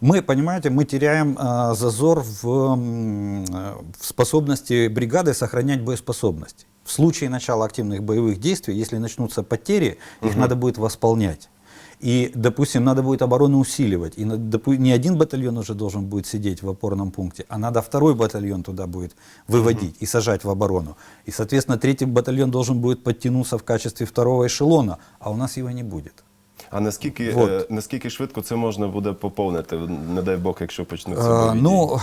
Мы, понимаете, мы теряем э, зазор в, э, в способности бригады сохранять боеспособность. В случае начала активных боевых действий, если начнутся потери, их надо будет восполнять. И, допустим, надо будет оборону усиливать. И не один батальон уже должен будет сидеть в опорном пункте, а надо второй батальон туда будет выводить и сажать в оборону. И, соответственно, третий батальон должен будет подтянуться в качестве второго эшелона, а у нас его не будет. А наскільки, Вот. е, наскільки швидко це можна буде поповнити, не дай Бог, якщо почнуться А, бойові дії? Ну,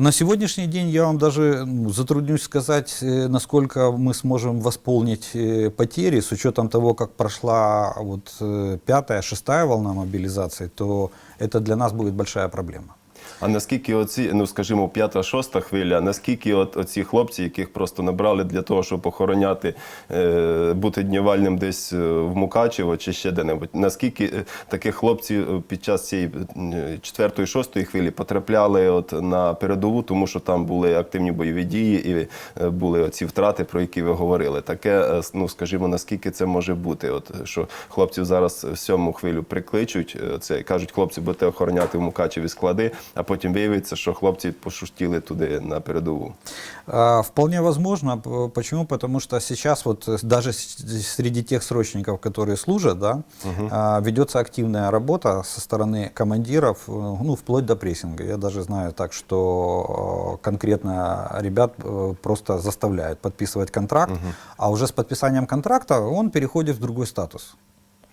на сегодняшний день я вам даже ну, затруднюсь сказать, э, насколько мы сможем восполнить э, потери, с учетом того, как прошла вот э, пятая, шестая волна мобилизации, то это для нас будет большая проблема. А наскільки оці, ну скажімо, п'ята, шоста хвиля, наскільки от оці хлопці, яких просто набрали для того, щоб охороняти, е, бути днівальним десь е, в Мукачево чи ще де-небудь, наскільки е, таких хлопців під час цієї четвертої, шостої хвилі потрапляли от на передову, тому що там були активні бойові дії і були оці втрати, про які ви говорили. Таке, ну скажімо, наскільки це може бути? От що хлопців зараз в сьому хвилю прикличуть, це кажуть, хлопці, будете охороняти в Мукачеві склади, а потім виявиться, що хлопці пошуштіли туди на передову. А, Вполне возможно. П- Почему? Потому что сейчас вот э, даже с- среди тех срочников, которые служат, да, а, ведется активная работа со стороны командиров, э, ну, вплоть до прессинга. Я даже знаю так, что э, конкретно ребят э, просто заставляют подписывать контракт, а уже с подписанием контракта он переходит в другой статус.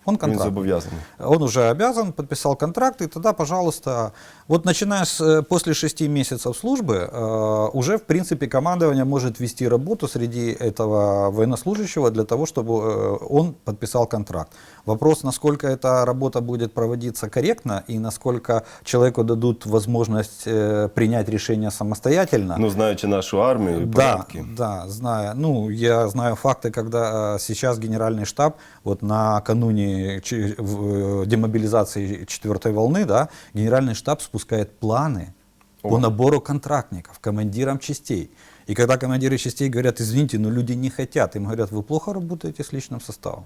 Он Він контракт. зобов'язаний. Он уже обязан, подписал контракт, и тогда, пожалуйста, вот начиная с, э, после шести месяцев службы, э, уже, в принципе, командование может вести работу среди этого военнослужащего для того, чтобы э, он подписал контракт. Вопрос, насколько эта работа будет проводиться корректно и насколько человеку дадут возможность э, принять решение самостоятельно. Ну, знаючи нашу армію і Да, порядки. да, знаю. Ну, я знаю факты, когда э, сейчас генеральный штаб, вот накануне чи- в- э, демобилизации четвертой волны, да, генеральный штаб спускает планы по О. набору контрактников, командирам частей. И когда командиры частей говорят, извините, но люди не хотят, им говорят, вы плохо работаете с личным составом.